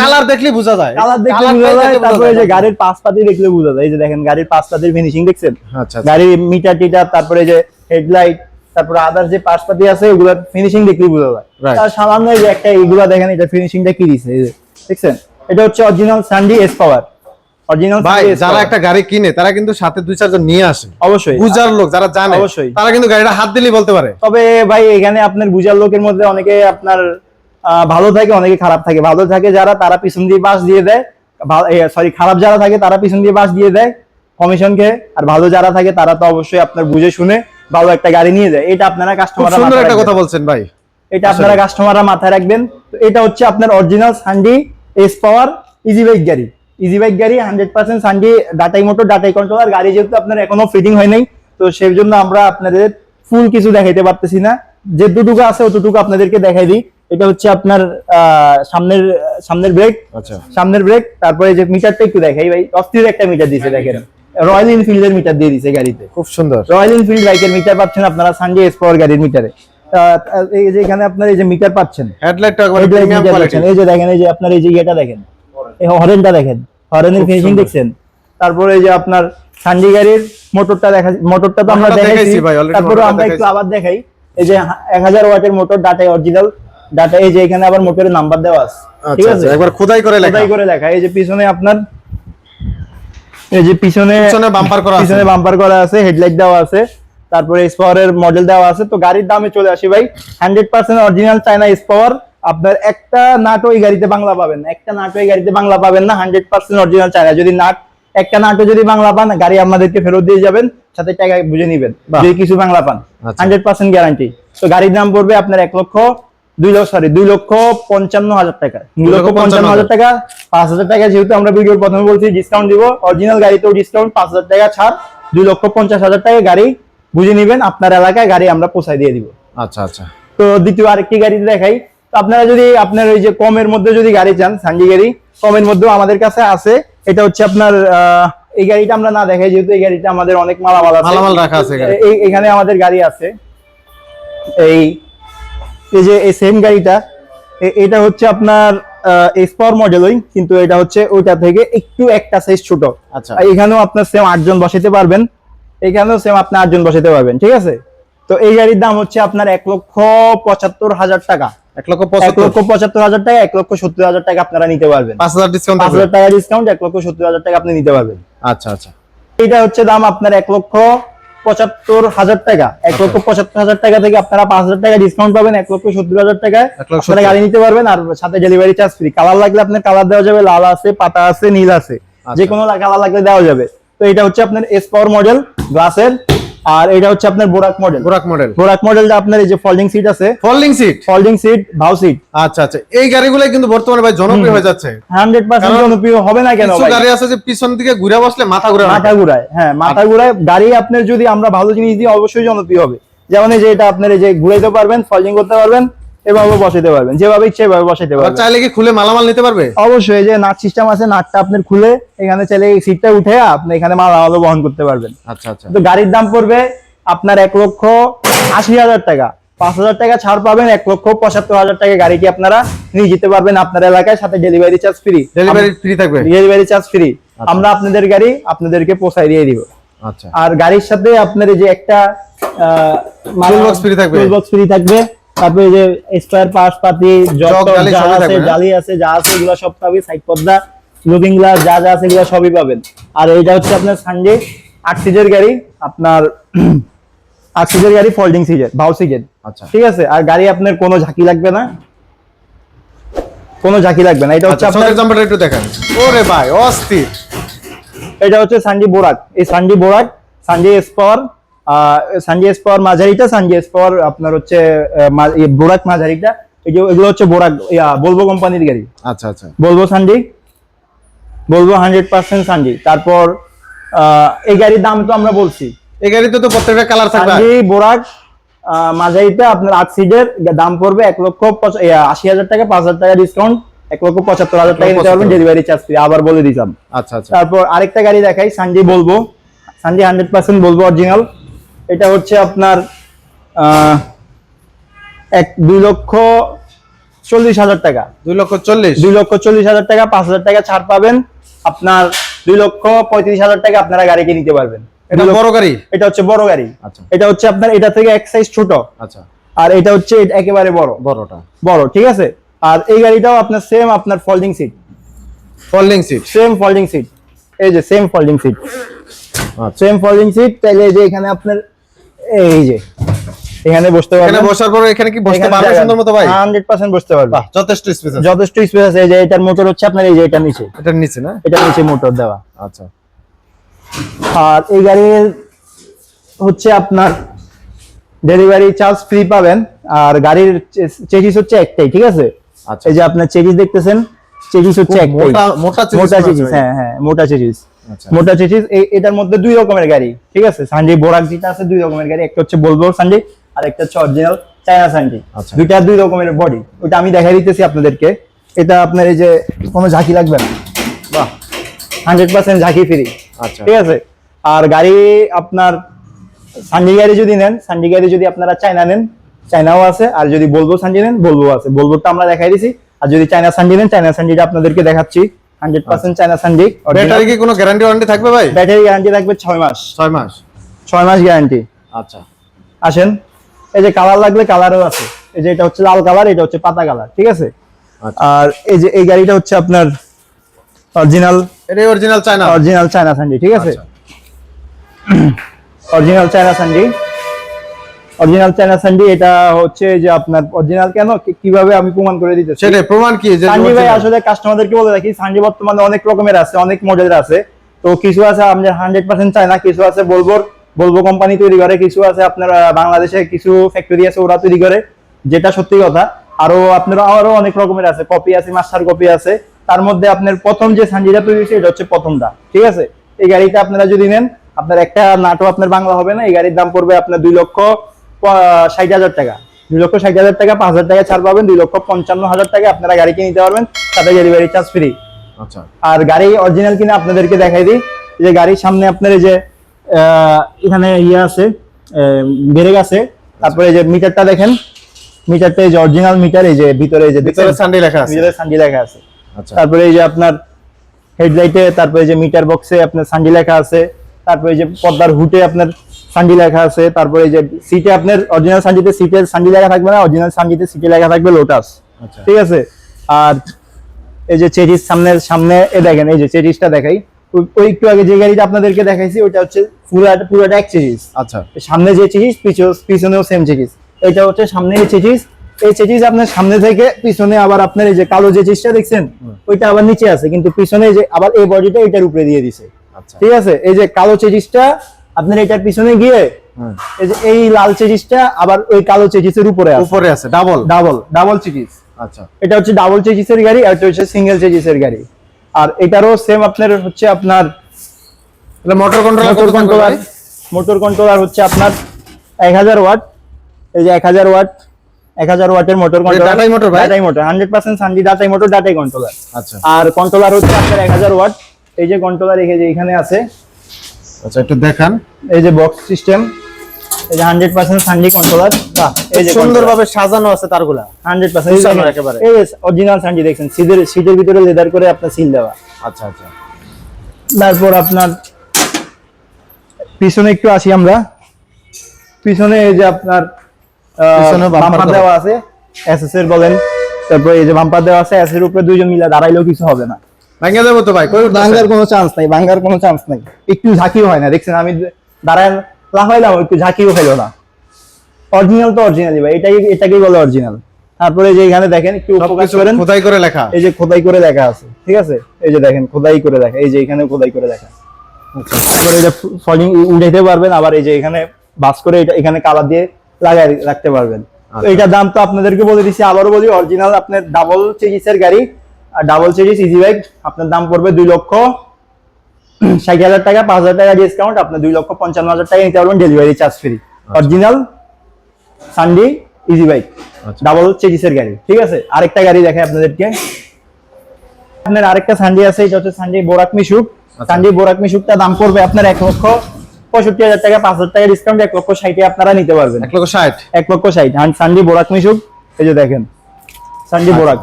Speaker 1: কালার দেখলেই বোঝা যায়।
Speaker 2: কালার দেখলে বোঝা যায়
Speaker 1: দেখলে
Speaker 2: তারপরে এই যে। গাড়ির পাশপাতি দেখলে বোঝা যায়। এই যে দেখেন গাড়ির পাশপাতির ফিনিশিং দেখছেন?
Speaker 1: আচ্ছা আচ্ছা।
Speaker 2: গাড়ির মিটার টিটার তারপরে যে হেডলাইট তারপরে আদার যে পাশপাতি আছে ওগুলোর ফিনিশিং দেখলেই বোঝা যায়. তার সামান্য যে একটা এইগুলা দেখেন এটা ফিনিশিংটা কি দিছে? এই যে দেখছেন? এটা হচ্ছে অরিজিনাল সানডি এস পাওয়ার অরিজিনাল
Speaker 1: ভাই যারা একটা গাড়ি কিনে তারা কিন্তু সাথে দুই চারজন নিয়ে আসে।
Speaker 2: অবশ্যই।
Speaker 1: বুঝার লোক যারা জানে
Speaker 2: অবশ্যই।
Speaker 1: তারা কিন্তু গাড়িটা হাত দিলেই বলতে পারে।
Speaker 2: তবে ভাই এখানে আপনার বুঝার লোকের মধ্যে অনেকে আপনার ভালো থাকে অনেকে খারাপ থাকে। ভালো থাকে যারা তারা পিছন দিয়ে পাশ দিয়ে দেয়। সরি খারাপ যারা থাকে তারা পিছন দিয়ে বাস দিয়ে দেয় কমিশন খেয়ে আর ভালো যারা থাকে তারা তো অবশ্যই আপনার বুঝে শুনে ভালো একটা গাড়ি নিয়ে যায়। এটা আপনারা কাস্টমার
Speaker 1: সুন্দর একটা কথা বলছেন ভাই।
Speaker 2: এটা আপনারা কাস্টমাররা মাথায় রাখবেন। তো এটা হচ্ছে আপনার অরিজিনাল সানডি এস পাওয়ার ইজি বাইক গাড়ি। ইজি বাইক গাড়ি হান্ড্রেড পার্সেন্ট সানডি ডাটাই মোটর ডাটাই কন্ট্রোলার গাড়ি যেহেতু আপনার এখনও ফিটিং হয় নাই তো সেই জন্য আমরা আপনাদের ফুল কিছু দেখাইতে পারতেছি না। যে দুটুকু আছে অতটুকু আপনাদেরকে দেখাই দিই। এটা হচ্ছে আপনার সামনের সামনের ব্রেক
Speaker 1: আচ্ছা।
Speaker 2: সামনের ব্রেক তারপরে যে মিটারটা একটু দেখাই ভাই অস্থির একটা মিটার দিয়েছে দেখেন। রয়্যাল এনফিল্ডের মিটার দিয়ে দিয়েছে গাড়িতে।
Speaker 1: খুব সুন্দর।
Speaker 2: রয়্যাল এনফিল্ড বাইকের মিটার পাচ্ছেন আপনারা সানডে এস পাওয়ার গাড়ির মিটারে এই যে এখানে আপনার এই যে মিটার পাচ্ছেন।
Speaker 1: হেডলাইটটা একবার প্রিমিয়াম কোয়ালিটি
Speaker 2: এই যে দেখেন এই যে আপনার এই যে ইয়েটা দেখেন। এই হরেনটা দেখেন। হরেনের ফিনিশিং দেখছেন? তারপরে এই যে আপনার সানডি গাড়ির মোটরটা দেখা মোটরটা তো আমরা দেখাইছি। তারপরে আমরা একটু আবার দেখাই। এই যে এক হাজার ওয়াটের মোটর ডাটা অরিজিনাল ডাটা এই যে এখানে আবার মোটরের নাম্বার দেওয়া আছে। ঠিক
Speaker 1: আচ্ছা
Speaker 2: আছে?
Speaker 1: আচ্ছা একবার খোদাই করে লেখা।
Speaker 2: খোদাই করে লেখা। এই যে পিছনে আপনার এই যে পিছনে
Speaker 1: পিছনে বাম্পার করা আছে।
Speaker 2: পিছনে বাম্পার করা আছে হেডলাইট দেওয়া আছে। তারপরে স্পাওয়ারের মডেল দেওয়া আছে। তো গাড়ির দামে চলে আসি ভাই। Hundred percent original China S power আপনার একটা নাট ওই গাড়িতে বাংলা পাবেন না। একটা নাট ওই গাড়িতে বাংলা পাবেন না হান্ড্রেড পার্সেন্ট অরিজিনাল চায়না যদি নাট একটা নাটও যদি বাংলা পান গাড়ি আমাদেরকে ফেরত দিয়ে যাবেন সাথে টাকা বুঝে নিবেন। যদি কিছু বাংলা পান। হান্ড্রেড পার্সেন্ট গ্যারান্টি তো গাড়ির দাম পড়বে আপনার এক লক্ষ দুই লক্ষ সরি দুই লক্ষ পঞ্চান্ন হাজার টাকা। দুই লক্ষ পঞ্চান্ন হাজার টাকা পাঁচ হাজার টাকা যেহেতু আমরা ভিডিওর প্রথমে বলছি ডিসকাউন্ট দিব। অরিজিনাল গাড়িতেও ডিসকাউন্ট পাঁচ হাজার টাকা ছাড়। দুই লক্ষ পঞ্চাশ হাজার টাকা গাড়ি বুঝে নিবেন আপনার এলাকায় গাড়ি আমরা পৌঁছায় দিয়ে দিব।
Speaker 1: আচ্ছা আচ্ছা।
Speaker 2: তো দ্বিতীয় আরেকটি গাড়ি দেখাই। তো আপনারা যদি আপনার ওই যে কমের মধ্যে যদি গাড়ি চান সানজি গাড়ি কমের মধ্যেও আমাদের কাছে আছে। এটা হচ্ছে আপনার এই গাড়িটা আমরা না দেখাই যেহেতু এই গাড়িটা আমাদের অনেক মালামাল আছে।
Speaker 1: মালামাল রাখা আছে এখানে।
Speaker 2: আমাদের গাড়ি আছে। এই এই যে এই সেম গাড়িটা এটা হচ্ছে আপনার এক্সপাওয়ার মডেল ওই কিন্তু এটা হচ্ছে ওইটা থেকে একটু একটা সাইজ ছোট।
Speaker 1: আচ্ছা।
Speaker 2: এখানেও আপনার সেম আটজন বসাতে পারবেন। এখানেও সেম আপনি আটজন বসাতে পারবেন ঠিক আছে? তো এই গাড়ির দাম হচ্ছে আপনার এক লক্ষ পঁচাত্তর হাজার টাকা।
Speaker 1: এক
Speaker 2: লক্ষ পঁচাত্তর। হাজার টাকা এক লক্ষ সত্তর হাজার টাকা আপনারা নিতে পারবেন।
Speaker 1: পাঁচ হাজার ডিসকাউন্ট
Speaker 2: পাঁচ হাজার টাকা ডিসকাউন্ট এক লক্ষ সত্তর হাজার টাকা আপনি নিতে পারবেন।
Speaker 1: আচ্ছা আচ্ছা।
Speaker 2: এটা হচ্ছে দাম আপনার এক লক্ষ পঁচাত্তর হাজার টাকা। এক লক্ষ পঁচাত্তর হাজার টাকা থেকে আপনারা পাঁচ হাজার টাকা ডিসকাউন্ট পাবেন এক লক্ষ সত্তর হাজার টাকায়।
Speaker 1: এক লক্ষ
Speaker 2: আপনারা গাড়ি নিতে পারবেন আর সাথে ডেলিভারি চার্জ ফ্রি কালার লাগলে আপনার কালার দেওয়া যাবে লাল আছে পাতা আছে নীল আছে।
Speaker 1: আচ্ছা।
Speaker 2: যে কোনো কালার লাগলে দেওয়া যাবে। তো এটা হচ্ছে আপনার এস পাওয়ার মডেল গ্লাসের আর এটা হচ্ছে আপনার বোরাক মডেল
Speaker 1: বোরাক মডেল
Speaker 2: বোরাক মডেলটা আপনার এই যে ফোল্ডিং সিট আছে।
Speaker 1: ফোল্ডিং সিট
Speaker 2: ফোল্ডিং সিট ভাউ সিট
Speaker 1: আচ্ছা আচ্ছা। এই গাড়িগুলো কিন্তু বর্তমানে ভাই জনপ্রিয় হয়ে যাচ্ছে।
Speaker 2: হান্ড্রেড পার্সেন্ট
Speaker 1: কারণ
Speaker 2: জনপ্রিয় হবে না কেন ভাই?
Speaker 1: গাড়ি আছে যে পিছন দিকে ঘুরে বসলে মাথা ঘুরে
Speaker 2: মাথা ঘুরায় হ্যাঁ মাথা ঘুরায়। গাড়ি আপনার যদি আমরা ভালো জিনিস দিই অবশ্যই জনপ্রিয় হবে। যেমন এই যে এটা আপনার এই যে ঘুরাইতে পারবেন ফল্ডিং করতে পারবেন। এভাবে বসাইতে পারবেন যেভাবে ইচ্ছে এভাবে বসাইতে পারবেন।
Speaker 1: চাইলে কি খুলে মালামাল নিতে পারবে?
Speaker 2: অবশ্যই এই যে নাট সিস্টেম আছে নাটটা আপনার খুলে এখানে চাইলে সিটটা উঠে আপনি এখানে মাল আলাদা বহন করতে পারবেন।
Speaker 1: আচ্ছা আচ্ছা।
Speaker 2: তো গাড়ির দাম পড়বে আপনার এক লক্ষ আশি হাজার টাকা। পাঁচ হাজার টাকা ছাড় পাবেন এক লক্ষ পঁচাত্তর হাজার টাকা গাড়িটি আপনারা নিয়ে যেতে পারবেন আপনার এলাকায় সাথে delivery charge free
Speaker 1: delivery free থাকবে?
Speaker 2: ডেলিভারি চার্জ ফ্রি আমরা আপনাদের গাড়ি আপনাদেরকে পৌঁছায় দিয়ে দিব।
Speaker 1: আচ্ছা।
Speaker 2: আর গাড়ির সাথে আপনার এই যে একটা
Speaker 1: Toolbox free থাকবে।
Speaker 2: টুলবক্স ফ্রি থাকবে। তারপরে যে স্পেয়ার পার্টস পাতি
Speaker 1: জগ,
Speaker 2: যা আছে জালি আছে যা আছে এগুলো সব পাবে সাইড পর্দা লুকিং গ্লাস যা যা আছে এগুলো সবই পাবেন। আর এইটা হচ্ছে আপনার সানডে আট সিটের গাড়ি আপনার আট সিটের গাড়ি ফোল্ডিং সিটের ভাউ সিটের
Speaker 1: আচ্ছা।
Speaker 2: ঠিক আছে? আর গাড়ি আপনার কোনো ঝাঁকি লাগবে না। কোনো ঝাঁকি লাগবে না। এটা হচ্ছে
Speaker 1: আচ্ছা
Speaker 2: আপনার
Speaker 1: জাম্পারটা একটু দেখেন। ওরে ভাই অস্থির।
Speaker 2: এটা হচ্ছে সানজি বোরাক এই সানজি বোরাক সানজি স্পর সানজি স্পর মাঝারিটা সানজি স্পর আপনার হচ্ছে বোরাক মাঝারিটা এই যে এগুলো হচ্ছে বোরাক ইয়া বলব কোম্পানির গাড়ি।
Speaker 1: আচ্ছা আচ্ছা।
Speaker 2: বলব সানজি বলব হান্ড্রেড পার্সেন্ট সানজি। তারপর এই গাড়ির দাম তো আমরা বলছি।
Speaker 1: এই গাড়িতে তো প্রত্যেকটা কালার থাকবে।
Speaker 2: সানজি বোরাক মাঝারিটা আপনার আট সিটের দাম পড়বে এক লক্ষ আশি হাজার টাকা পাঁচ হাজার টাকা ডিসকাউন্ট এক লক্ষ পঁচাত্তর হাজার টাকা নিতে পারবেন ডেলিভারি চার্জ ফ্রি আবার বলে দিলাম
Speaker 1: আচ্ছা আচ্ছা।
Speaker 2: তারপর আরেকটা গাড়ি দেখাই সানজি বলব। সানজি হান্ড্রেড পার্সেন্ট বলব অরিজিনাল এটা হচ্ছে আপনার এক দুই লক্ষ চল্লিশ হাজার টাকা।
Speaker 1: দুই লক্ষ চল্লিশ?
Speaker 2: দুই লক্ষ চল্লিশ হাজার টাকা পাঁচ হাজার টাকা ছাড় পাবেন। আপনার দুই লক্ষ পঁয়ত্রিশ হাজার টাকা আপনারা গাড়িকে নিতে পারবেন।
Speaker 1: এটা বড় গাড়ি?
Speaker 2: এটা হচ্ছে বড় গাড়ি।
Speaker 1: আচ্ছা।
Speaker 2: এটা হচ্ছে আপনার এটা থেকে এক সাইজ ছোট।
Speaker 1: আচ্ছা।
Speaker 2: আর এটা হচ্ছে একেবারে বড়।
Speaker 1: বড়টা।
Speaker 2: বড় ঠিক আছে? আর এই গাড়িটাও আপনার সেম আপনার folding seat
Speaker 1: folding seat
Speaker 2: same folding seat এই যে same folding seat same folding seat তাহলে যে এখানে আপনার এই যে এখানে বসতে
Speaker 1: এখানে বসার পরে এখানে কি বসতে পারবে সুন্দর মতো ভাই?
Speaker 2: হান্ড্রেড পার্সেন্ট বসতে পারবে।
Speaker 1: যথেষ্ট স্পেস আছে।
Speaker 2: যথেষ্ট স্পেস আছে এই যে এটার মোটর হচ্ছে আপনার এই যে এটা নিচে।
Speaker 1: এটার নিচে না?
Speaker 2: এটা নিচে মোটর দেওয়া।
Speaker 1: আচ্ছা।
Speaker 2: আর এই গাড়ির হচ্ছে আপনার ডেলিভারি চার্জ ফ্রি পাবেন। আর গাড়ির চেজিস হচ্ছে একটাই ঠিক আছে?
Speaker 1: আচ্ছা।
Speaker 2: এই যে আপনার চেজিস দেখতেছেন চেজিস হচ্ছে একটাই।
Speaker 1: মোটা মোটা ভাই।
Speaker 2: হ্যাঁ হ্যাঁ মোটা
Speaker 1: আচ্ছা
Speaker 2: মোটা চেজিস এটার মধ্যে দুই রকমের গাড়ি ঠিক আছে? সানজি বোরাক যেটা আছে দুই রকমের গাড়ি একটা হচ্ছে বলব সানজি আর একটা হচ্ছে অরিজিনাল চায়না সানজি
Speaker 1: আচ্ছা।
Speaker 2: দুইটা দুই রকমের বডি ওটা আমি দেখাই দিতেছি আপনাদেরকে। এটা আপনার এই যে কোনো ঝাঁকি লাগবে না।
Speaker 1: বাহ।
Speaker 2: হান্ড্রেড পার্সেন্ট ঝাঁকি ফ্রি
Speaker 1: আচ্ছা।
Speaker 2: ঠিক আছে? আর গাড়ি আপনার সানজি গাড়ি যদি নেন সানজি গাড়ি যদি আপনারা চায়না নেন চায়নাও আছে আর যদি বলব সানজি নেন বলব আছে। বলবোটা আমরা দেখাই দিছি। আর যদি চায়না সানজি নেন চায়না সানজিটা আপনাদেরকে দেখাচ্ছি। হান্ড্রেড পার্সেন্ট চায়না সানজি
Speaker 1: ব্যাটারি কি কোনো গ্যারান্টি ওয়ারেন্টি থাকবে ভাই?
Speaker 2: ব্যাটারি গ্যারান্টি থাকবে ছয় মাস।
Speaker 1: ছয় মাস।
Speaker 2: ছয় মাস গ্যারান্টি
Speaker 1: আচ্ছা।
Speaker 2: আসেন এই যে কালার লাগলে কালারও আছে। এই যে এটা হচ্ছে লাল কালার এটা হচ্ছে পাতা কালার ঠিক আছে?
Speaker 1: আচ্ছা।
Speaker 2: আর এই যে এই গাড়িটা হচ্ছে আপনার অরিজিনাল
Speaker 1: এটাই অরিজিনাল চায়না।
Speaker 2: অরিজিনাল চায়না সানজি ঠিক আছে?
Speaker 1: আচ্ছা।
Speaker 2: অরিজিনাল চায়না সানজি অরিজিনাল চায়না সানজি এটা হচ্ছে যে আপনার অরিজিনাল কেন? কীভাবে আমি প্রমাণ করে দিতেছি
Speaker 1: সেটাই প্রমাণ কি? যে
Speaker 2: সানজি ভাই আসলে কাস্টমারদেরকে বলে রাখি সানজি বর্তমানে অনেক রকমের আছে অনেক মডেলের আছে। তো কিছু আছে আমাদের হান্ড্রেড পার্সেন্ট চায়না কিছু আছে বলব বলব কোম্পানি তৈরি করে কিছু আছে আপনার বাংলাদেশে কিছু ফ্যাক্টরি আছে ওরা তৈরি করে যেটা সত্যি কথা। আরও আপনার আরও অনেক রকমের আছে কপি আছে মাস্টার কপি আছে। তার মধ্যে আপনার প্রথম যে সানজিটা তৈরি হয়েছে এটা হচ্ছে প্রথমটা ঠিক আছে? এই গাড়িটা আপনারা যদি নেন আপনার একটা নাটও আপনার বাংলা হবে না এই গাড়ির দাম পড়বে আপনার দুই লক্ষ ষাট হাজার টাকা। দুই লক্ষ ষাট হাজার টাকা পাঁচ হাজার টাকা ছাড় পাবেন দুই লক্ষ পঞ্চান্ন হাজার টাকা আপনারা গাড়িকে নিতে পারবেন সাথে ডেলিভারি চার্জ ফ্রি
Speaker 1: আচ্ছা।
Speaker 2: আর গাড়ি অরিজিনাল কিনা আপনাদেরকে দেখাই দিই যে গাড়ির সামনে আপনার এই যে এখানে ইয়ে আছে ব্রেক আছে তারপরে এই যে মিটারটা দেখেন মিটারটা এই যে অরিজিনাল মিটার এই যে ভিতরে এই যে
Speaker 1: ভিতরে? সানডে লেখা আছে।
Speaker 2: ভিতরে সানজি লেখা আছে।
Speaker 1: আচ্ছা।
Speaker 2: তারপরে এই যে আপনার হেডলাইটে তারপরে যে মিটার বক্সে আপনার সানজি লেখা আছে তারপরে এই যে পর্দার হুটে আপনার সানজি লেখা আছে তারপরে এই যে সিটে আপনার অরিজিনাল সানজিতে সিটে সানজি লেখা থাকবে না অরিজিনাল সানজিতে সিটে লেখা থাকবে লোটাস
Speaker 1: আচ্ছা।
Speaker 2: ঠিক আছে? আর এই যে চেরিস সামনের সামনে এ দেখেন এই যে চেরিসটা দেখাই। ওই- একটু আগে যে গাড়িটা আপনাদেরকে দেখাইছি ওইটা হচ্ছে পুরোটা পুরোটা এক চেরিস
Speaker 1: আচ্ছা।
Speaker 2: সামনে যে চেচিস পিছনেও সেম চেচিস এটা হচ্ছে সামনে এই চেচিস এই চেচিস আপনার সামনে থেকে পিছনে আবার আপনার এই যে কালো যে চেচিসটা দেখছেন ওইটা আবার নিচে আছে কিন্তু পিছনে যে আবার এই বডিটা এটার উপরে দিয়ে দিছে।
Speaker 1: আচ্ছা।
Speaker 2: ঠিক আছে? এই যে কালো চেচিসটা আপনার এটার পিছনে গিয়ে এই যে এই লাল চেচিসটা আবার ওই কালো চেচিসের উপরে আছে।
Speaker 1: উপরে আছে ডাবল
Speaker 2: ডাবল ডাবল চেচিস
Speaker 1: আচ্ছা।
Speaker 2: এটা হচ্ছে ডাবল চেজিসের গাড়ি আর এটা হচ্ছে সিঙ্গেল চেজিসের গাড়ি। আর এটারও সেম আপনার হচ্ছে আপনার
Speaker 1: motor controller
Speaker 2: motor controller motor controller হচ্ছে আপনার এক হাজার ওয়াট। এই যে এক হাজার ওয়াট এক হাজার ওয়াটের মোটর কন্ট্রোলার
Speaker 1: ডাটাই মোটর ভাই?
Speaker 2: ডাটাই মোটর হান্ড্রেড পার্সেন্ট সানজি ডাটাই মোটর ডাটাই কন্ট্রোলার
Speaker 1: আচ্ছা।
Speaker 2: আর কন্ট্রোলার হচ্ছে আপনার এক হাজার ওয়াট। এই যে কন্ট্রোলার এই যে এখানে আছে
Speaker 1: আচ্ছা একটু দেখান।
Speaker 2: এই যে বক্স সিস্টেম এই যে হান্ড্রেড পার্সেন্ট সানজি কন্ট্রোলার বাহ এই যে
Speaker 3: সুন্দরভাবে সাজানো আছে তারগুলা।
Speaker 2: হান্ড্রেড
Speaker 3: গুছানো
Speaker 2: পার্সেন্ট
Speaker 3: একেবারে।
Speaker 2: এই অরিজিনাল সানজি দেখছেন সিটের সিটের ভিতরে লেদার করে আপনার সিল দেওয়া।
Speaker 1: আচ্ছা আচ্ছা।
Speaker 2: তারপর আপনার পিছনে একটু আসি আমরা। পিছনে এই যে আপনার
Speaker 1: পিছনে
Speaker 2: বাম্পার
Speaker 1: দেওয়া।
Speaker 2: দেওয়া আছে এসএস এর বলেন। তারপর এই যে বাম্পার দেওয়া আছে এস এর উপরে দুইজন মিলে দাঁড়াইলেও কিছু হবে না।
Speaker 1: ভাঙে দেবো তো ভাই
Speaker 2: ভাঙ্গার কোনো চান্স নাই ভাঙ্গার কোনো চান্স নাই। একটু ঝাঁকিও হয় না দেখছেন আমি দাঁড়ায় লাফাইলাম একটু ঝাঁকিও হইল না। অরিজিনাল তো অরিজিনালই ভাই এটাই এটাকেই বলে অরিজিনাল তারপরে যে এখানে দেখেন একটু ফোকাস করেন।
Speaker 1: খোদাই করে লেখা।
Speaker 2: এই যে খোদাই করে দেখা আছে ঠিক আছে? এই যে দেখেন খোদাই করে দেখা এই যে এখানে খোদাই করে দেখা তারপরে যে ফলিং উঠাইতে পারবেন আবার এই যে এখানে বাস করে এটা এখানে কালার দিয়ে লাগাই রাখতে পারবেন।
Speaker 1: আচ্ছা।
Speaker 2: এটার দাম তো আপনাদেরকে বলে দিচ্ছি আবারও বলি অরিজিনাল আপনার ডাবল চেজিসের গাড়ি আর ডাবল চেজিস ইজি বাইক আপনার দাম পড়বে দুই লক্ষ ষাট হাজার টাকা পাঁচ হাজার টাকা ডিসকাউন্ট আপনার দুই লক্ষ পঞ্চান্ন হাজার টাকা নিতে পারবেন delivery charge free original Sunday easy bike. Double চেজিসের গাড়ি ঠিক আছে? আরেকটা গাড়ি দেখাই আপনাদেরকে। আপনার আরেকটা সানডি আছে এটা হচ্ছে সানডি বোরাক মিশুক সানডি বোরাক মিশুকটা দাম পড়বে আপনার এক লক্ষ পঁয়ষট্টি হাজার টাকা পাঁচ হাজার টাকা ডিসকাউন্ট এক লক্ষ ষাটে আপনারা নিতে পারবেন।
Speaker 1: এক লক্ষ ষাট।
Speaker 2: এক লক্ষ ষাট। সানডি বোরাক মিশুক এই যে দেখেন। সানডি বোরাক।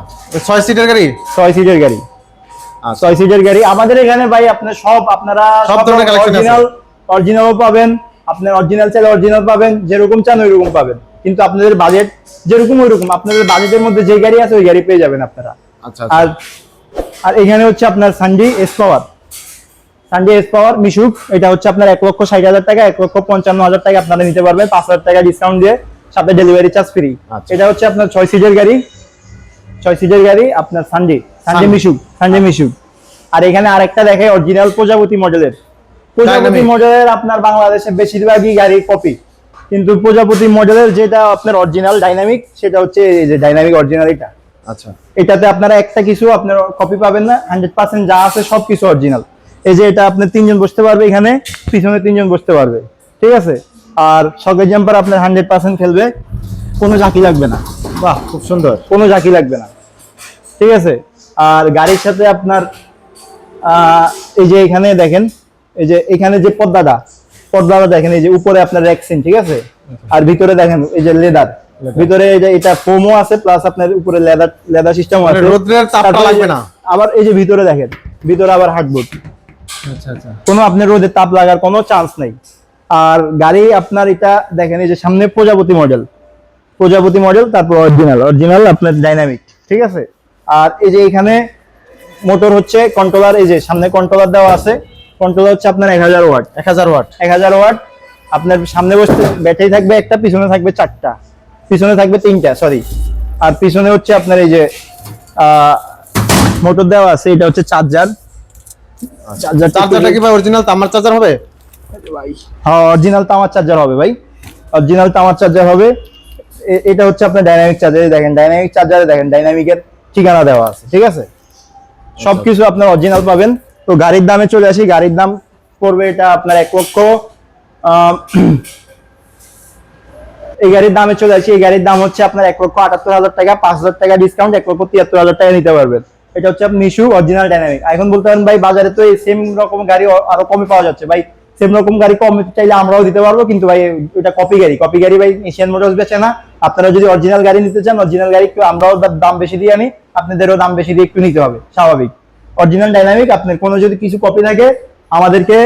Speaker 1: ছয় সিটের গাড়ি?
Speaker 2: ছয় সিটের গাড়ি।
Speaker 1: আচ্ছা।
Speaker 2: ছয় সিটের গাড়ি। আমাদের এখানে ভাই আপনার সব আপনারা
Speaker 1: সব ধরনের।
Speaker 2: অরিজিনাল অরিজিনালও পাবেন। আপনার অরিজিনাল চাইলে অরিজিনাল পাবেন। যেরকম চান ওইরকম পাবেন। কিন্তু আপনাদের বাজেট যেরকম ওইরকম। আপনাদের বাজেটের মধ্যে যে গাড়ি আছে ওই গাড়ি পেয়ে যাবেন আপনারা।
Speaker 1: আচ্ছা
Speaker 2: আর আর এখানে হচ্ছে আপনার সানডি এস পাওয়ার সানডি এস পাওয়ার মিশুক। এটা হচ্ছে আপনার এক লক্ষ ষাট হাজার টাকা এক লক্ষ পঞ্চান্ন হাজার টাকা আপনারা নিতে পারবেন। পাঁচ হাজার টাকা ডিসকাউন্ট দিয়ে সাথে ডেলিভারি চার্জ ফ্রি
Speaker 1: আচ্ছা।
Speaker 2: এটা হচ্ছে আপনার ছয় সিটের গাড়ি। ছয় সিটের গাড়ি আপনার Sunday Sunday
Speaker 1: Sunday।
Speaker 2: Mishuk Sunday Mishuk. আর এখানে আরেকটা দেখে অরিজিনাল প্রজাপতি মডেলের। প্রজাপতি মডেলের আপনার বাংলাদেশে বেশিরভাগই গাড়ি কপি কিন্তু প্রজাপতি মডেলের যেটা আপনার অরিজিনাল ডাইনামিক সেটা হচ্ছে এই যে ডাইনামিক অরিজিনাল এটা।
Speaker 1: আচ্ছা।
Speaker 2: এটাতে আপনারা একটা কিছু আপনার কপি পাবেন না হান্ড্রেড পার্সেন্ট যা আছে সব কিছু অরিজিনাল এই যে এটা আপনার তিনজন বসতে পারবে এখানে পিছনে তিনজন বসতে পারবে। ঠিক আছে? আর সকেট জাম্পার আপনার হান্ড্রেড পার্সেন্ট খেলবে। কোনো জাকি লাগবে না।
Speaker 1: বাহ খুব সুন্দর।
Speaker 2: কোনো জাকি লাগবে না। ঠিক আছে? আর গাড়ির সাথে আপনার এই যে এখানে দেখেন এই যে এখানে যে পর্দাটা পর্দাটা দেখেন এই যে উপরে আপনার রেক্সিন ঠিক আছে? আর ভিতরে দেখেন এই যে লেদার। ভিতরে এই যে এটা ফোমও আছে প্লাস আপনার উপরে লেদার লেদার সিস্টেম
Speaker 1: মানে
Speaker 2: আছে।
Speaker 1: রোদ্রের তাপটা লাগবে না।
Speaker 2: আবার এই যে ভিতরে দেখেন ভিতরে আবার হার্ডবোর্ড
Speaker 1: আচ্ছা আচ্ছা।
Speaker 2: কোনো আপনার রোদে তাপ লাগার কোনো চান্স নেই। আর গাড়ি আপনার এটা দেখেন এই যে সামনে প্রজাপতি মডেল প্রজাপতি মডেল তারপর অরিজিনাল অরিজিনাল আপনার ডাইনামিক ঠিক আছে? আর এই যে এখানে মোটর হচ্ছে কন্ট্রোলার এই যে সামনে কন্ট্রোলার দেওয়া আছে কন্ট্রোলার হচ্ছে আপনার এক হাজার ওয়াট
Speaker 1: এক হাজার ওয়াট
Speaker 2: এক হাজার ওয়াট আপনার সামনে বসতে ব্যাটারি থাকবে একটা পিছনে থাকবে চারটা পিছনে থাকবে তিনটা সরি আর পিছনে হচ্ছে আপনার এই যে মোটর দেওয়া আছে এটা হচ্ছে চার্জার চার্জার
Speaker 1: চার্জারটা কি ভাই অরিজিনাল তামার চার্জার হবে?
Speaker 2: ভাই হ্যাঁ অরিজিনাল তামার চার্জার হবে ভাই। অরিজিনাল তামার চার্জার হবে। এটা হচ্ছে আপনার ডাইনামিক চার্জারে দেখেন ডাইনামিক চার্জারে দেখেন ডাইনামিকের ঠিকানা দেওয়া আছে ঠিক আছে? সবকিছু আপনার অরিজিনাল পাবেন। তো গাড়ির দামে চলে আসি গাড়ির দাম পড়বে এটা আপনার এক লক্ষ। এই গাড়ির দামে চলে আসি এই গাড়ির দাম হচ্ছে আপনার এক লক্ষ আটাত্তর হাজার টাকা পাঁচ হাজার টাকা ডিসকাউন্ট এক লক্ষ তিয়াত্তর হাজার টাকা নিতে পারবেন। এটা হচ্ছে আপনি ইস্যু অরিজিনাল ডাইনামিক এখন বলতে পারেন ভাই বাজারে তো এই সেম রকম গাড়ি আরও কমে পাওয়া যাচ্ছে। ভাই সেম রকম গাড়ি কমে চাইলে আমরাও দিতে পারব কিন্তু ভাই এটা কপি গাড়ি। কপি গাড়ি ভাই এশিয়ান মোটরস বেচে না। আপনারা যদি অরিজিনাল গাড়ি নিতে চান অরিজিনাল গাড়ি একটু আমরাও দাম বেশি দিয়ে আনি আপনাদেরও দাম বেশি দিয়ে একটু নিতে হবে স্বাভাবিক। অরিজিনাল ডাইনামিক আপনার কোনো যদি কিছু কপি থাকে আমাদেরকে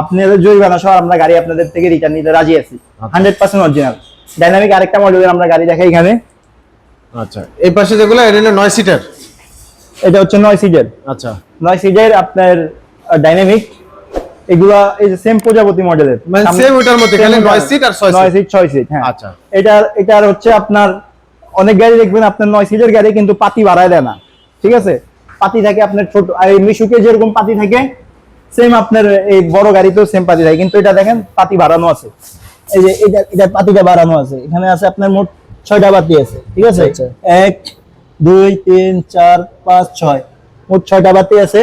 Speaker 2: আপনাদের জরিমানা সহ আমরা গাড়ি আপনাদের থেকে রিটার্ন নিতে রাজি আছি। হান্ড্রেড পার্সেন্ট অরিজিনাল ডাইনামিক আরেকটা মডেলের আমরা গাড়ি দেখাই এখানে।
Speaker 1: আচ্ছা এই পাশে যেগুলো এটা হলো নয় সিটার
Speaker 2: এটা হচ্ছে নয় সিটের
Speaker 1: আচ্ছা।
Speaker 2: নয় সিটের আপনার ডাইনামিক এগুলা এই যে সেম প্রজাপতি মডেলের
Speaker 1: মানে same ওটার মধ্যে, খালি নয় সিট আর ছয়
Speaker 2: নয়
Speaker 1: সিট।
Speaker 2: সিট ছয় সিট হ্যাঁ।
Speaker 1: আচ্ছা।
Speaker 2: এটা এটার হচ্ছে আপনার অনেক গাড়ি দেখবেন আপনার নয় সিটের গাড়ি কিন্তু পাতি বাড়ায় দেয় না। ঠিক আছে? পাতি থাকে আপনার ছোট আর এই মিশুকে যেরকম পাতি থাকে সেম আপনার এই বড় গাড়িতেও সেম পাতি থাকে। কিন্তু এটা দেখেন পাতি বাড়ানো আছে। এই যে এটা এটা পাতিটা বাড়ানো আছে। এখানে আছে আপনার মোট ছয়টা পাতি আছে। ঠিক আছে?
Speaker 1: আচ্ছা।
Speaker 2: এক দুই তিন চার পাঁচ ছয়। মোট ছয়টা বাতি আছে।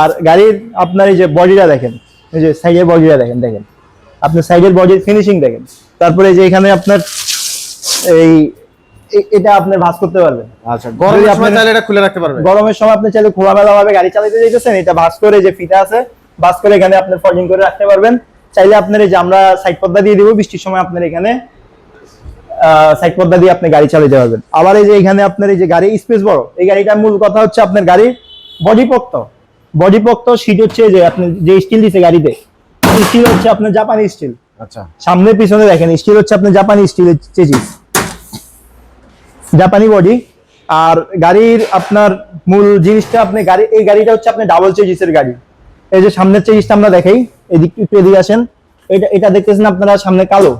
Speaker 2: আর গাড়ির আপনার এই যে বডিটা দেখেন এই যে সাইডের বডিটা দেখেন দেখেন। আপনার সাইডের বডির ফিনিশিং দেখেন। তারপরে যে এখানে আপনার এই এটা আপনার ভাঁজ করতে পারবেন।
Speaker 1: আচ্ছা গরমের
Speaker 2: যদি
Speaker 1: সময় চাইলে এটা খুলে রাখতে পারবে
Speaker 2: গরমের সময় আপনি চাইলে খোলামেলা ভাবে গাড়ি চালাতে যাইতেছেন এটা ভাঁজ করে যে ফিতা আছে ভাঁজ করে এখানে আপনার ফর্জিং করে রাখতে পারবেন। চাইলে আপনার এই যে আমরা সাইড পর্দা দিয়ে দিব বৃষ্টির সময় আপনার এখানে সাইড পর্দা দিয়ে আপনি গাড়ি চালাতে পারবেন। আবার এই যে এখানে আপনার এই যে গাড়ি স্পেস বড়। এই গাড়িটার মূল কথা হচ্ছে আপনার গাড়ির বডি পোক্ত বডি পোক্ত সিট হচ্ছে যে আপনি যে স্টিল দিছে গাড়িতে স্টিল হচ্ছে আপনার জাপানি স্টিল
Speaker 1: আচ্ছা।
Speaker 2: সামনে পিছনে দেখেন স্টিল হচ্ছে আপনার জাপানি স্টিলের চেজিস জাপানি বডি আর গাড়ির আপনার মূল জিনিসটা আপনি গাড়ি এই গাড়িটা হচ্ছে আপনার ডাবল চেজিসের গাড়ি। এই যে সামনের চেজিসটা আমরা দেখাই এদিক একটু এদিকে আসেন। এটা এটা দেখতেছেন আপনারা সামনে কালো।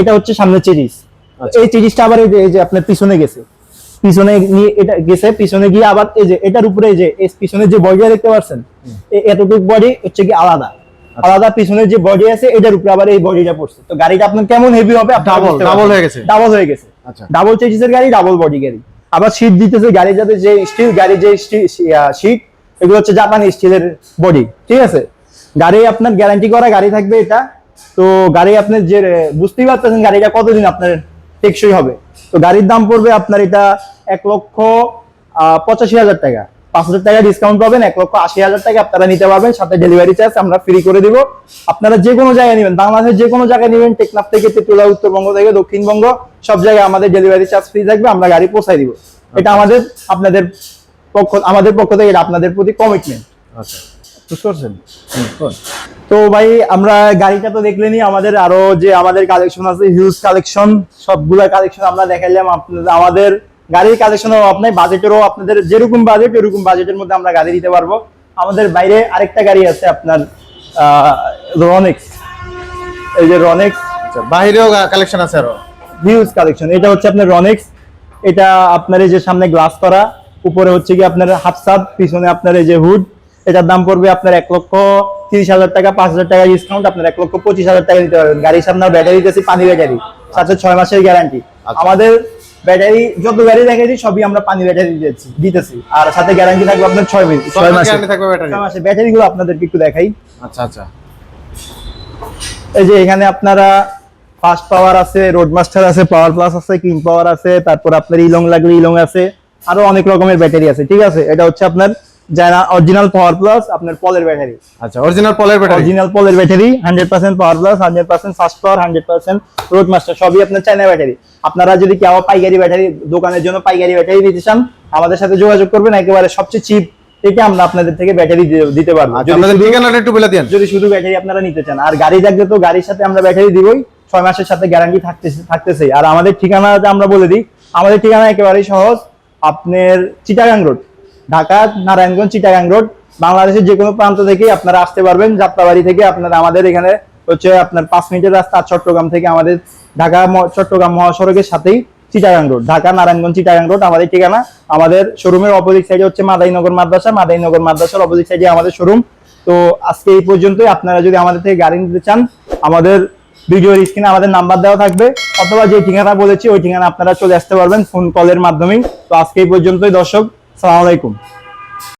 Speaker 2: এটা হচ্ছে সামনের চেজিস
Speaker 1: আচ্ছা।
Speaker 2: এই চেজিসটা আবার এই যে আপনার পিছনে গেছে। পিছনে নিয়ে এটা গেছে পিছনে গিয়ে আবার এই যে এটার উপরে যে এই পিছনের যে বডিটা দেখতে পাচ্ছেন এতটুকু বডি হচ্ছে কি আলাদা। আলাদা পিছনের যে বডি আছে এটার উপরে আবার এই বডিটা পড়ছে। তো গাড়িটা আপনার কেমন হেভি হবে
Speaker 1: Double, double হয়ে গেছে।
Speaker 2: ডাবল হয়ে গেছে।
Speaker 1: আচ্ছা।
Speaker 2: ডাবল চেজিসের গাড়ি ডাবল বডি গাড়ি। আবার সিট দিতেছে গাড়ি যাতে যে স্টিল গাড়ি যে সিট এগুলো হচ্ছে জাপানি স্টিলের বডি ঠিক আছে? গাড়ি আপনার গ্যারান্টি করা গাড়ি থাকবে এটা। তো গাড়ি আপনার যে বুঝতেই পারতেছেন গাড়িটা কতদিন আপনার টেকসই হবে। তো গাড়ির দাম পড়বে আপনার এটা এক লক্ষ পঁচাশি হাজার টাকা। পাঁচ হাজার টাকা ডিসকাউন্ট পাবেন এক লক্ষ আশি হাজার টাকা আপনারা নিতে পারবেন সাথে ডেলিভারি চার্জ আমরা ফ্রি করে দিব। আপনারা যে কোনো জায়গায় নেবেন বাংলাদেশের যে কোনো জায়গায় নেবেন টেকনাফ থেকে তেতুলা উত্তরবঙ্গ থেকে দক্ষিণবঙ্গ সব জায়গায় আমাদের ডেলিভারি চার্জ ফ্রি থাকবে আমরা গাড়ি পৌঁছাই দিব। এটা আমাদের আপনাদের পক্ষ আমাদের পক্ষ থেকে এটা আপনাদের প্রতি কমিটমেন্ট
Speaker 1: আচ্ছা।
Speaker 2: বুঝতে পারছেন? তো ভাই আমরা গাড়িটা তো দেখলেনি আমাদের আরও যে আমাদের কালেকশন আছে হিউজ কালেকশন সবগুলা কালেকশন আমরা দেখাইলাম আপনাদের আমাদের গাড়ির কালেকশনের আপনার বাজেটেরও আপনাদের যেরকম বাজেট এরকম বাজেটের মধ্যে আমরা গাড়ি দিতে পারব। আমাদের বাইরে আরেকটা গাড়ি আছে আপনার রনেক্স এই যে রনেক্স
Speaker 1: আচ্ছা বাহিরেও কালেকশন আছে আরও?
Speaker 2: হিউজ কালেকশন এটা হচ্ছে আপনার রনেক্স এটা আপনার এই যে সামনে গ্লাস করা উপরে হচ্ছে কি আপনার হাফ সাব পিছনে আপনার এই যে হুড এটার দাম পড়বে আপনার এক লক্ষ তিরিশ হাজার টাকা পাঁচ হাজার টাকা ডিসকাউন্ট আপনার এক লক্ষ পঁচিশ হাজার টাকা দিতে পারবেন। গাড়ির সামনে ব্যাটারি দিতেছি পানি ব্যাটারি সাথে ছয় মাসের গ্যারান্টি
Speaker 1: আচ্ছা।
Speaker 2: আমাদের ব্যাটারি যত গাড়ি দেখেছি সবই আমরা পানি ব্যাটারি দিতেছি দিতেছি। আর সাথে গ্যারান্টি থাকবে আপনার ছয় মিনিট ছয় মাসে
Speaker 1: ব্যাটারি
Speaker 2: গুলো আপনাদেরকে একটু দেখাই।
Speaker 1: আচ্ছা আচ্ছা।
Speaker 2: এই যে এখানে আপনারা ফাস্ট পাওয়ার আছে রোড মাস্টার আছে পাওয়ার প্লাস আছে কিং পাওয়ার আছে তারপর আপনার ইলং লাগলে ইলং আছে আরও অনেক রকমের ব্যাটারি আছে ঠিক আছে? এটা হচ্ছে আপনার যারা অরিজিনাল পাওয়ার প্লাস আপনার পলের ব্যাটারি
Speaker 1: আচ্ছা অরিজিনাল পলের ব্যাটারি
Speaker 2: অরিজিনাল পলের battery hundred percent power plus hundred percent fast power hundred percent road master সবই আপনার চায়না ব্যাটারি আপনারা যদি কেউ পাইকারি ব্যাটারি দোকানের জন্য পাইকারি ব্যাটারি নিতে চান আমাদের সাথে যোগাযোগ করবেন একেবারে সবচেয়ে চিপ থেকে আমরা আপনাদের থেকে ব্যাটারি দিতে পারব।
Speaker 1: আচ্ছা
Speaker 2: যদি
Speaker 1: আপনাদের ঠিকানাটা একটু বলে দেন।
Speaker 2: যদি শুধু ব্যাটারি আপনারা নিতে চান। আর গাড়ি থাকলে তো গাড়ির সাথে আমরা ব্যাটারি দিবই ছয় মাসের সাথে গ্যারান্টি থাকতেছে থাকতেছে আর আমাদের ঠিকানাটা আমরা বলে দিই। আমাদের ঠিকানা একেবারেই সহজ আপনার চিটাগাং রোড ঢাকা, নারায়ণগঞ্জ, চিটাগাং রোড, বাংলাদেশের যে কোনো প্রান্ত থেকে আপনারা আসতে পারবেন। যাত্রাবাড়ি থেকে আপনারা আমাদের এখানে হচ্ছে আপনার পাঁচ মিনিটের রাস্তা চট্টগ্রাম থেকে আমাদের ঢাকা চট্টগ্রাম মহাসড়কের সাথেই চিটাগাং রোড। ঢাকা, নারায়ণগঞ্জ, চিটাগাং রোড আমাদের ঠিকানা। আমাদের শোরুমের অপোজিট সাইডে হচ্ছে মাদাইনগর মাদ্রাসা। মাদাইনগর মাদ্রাসার অপোজিট সাইডে আমাদের শোরুম। তো আজকে এই পর্যন্তই। আপনারা যদি আমাদের থেকে গাড়ি নিতে চান, আমাদের ভিডিওর স্ক্রিনে আমাদের নাম্বার দেওয়া থাকবে। অথবা যে ঠিকানা বলেছি, ওই ঠিকানা আপনারা চলে আসতে পারবেন ফোন কলের মাধ্যমেই। তো আজকে এই পর্যন্তই। দর্শক সালাম আলাইকুম।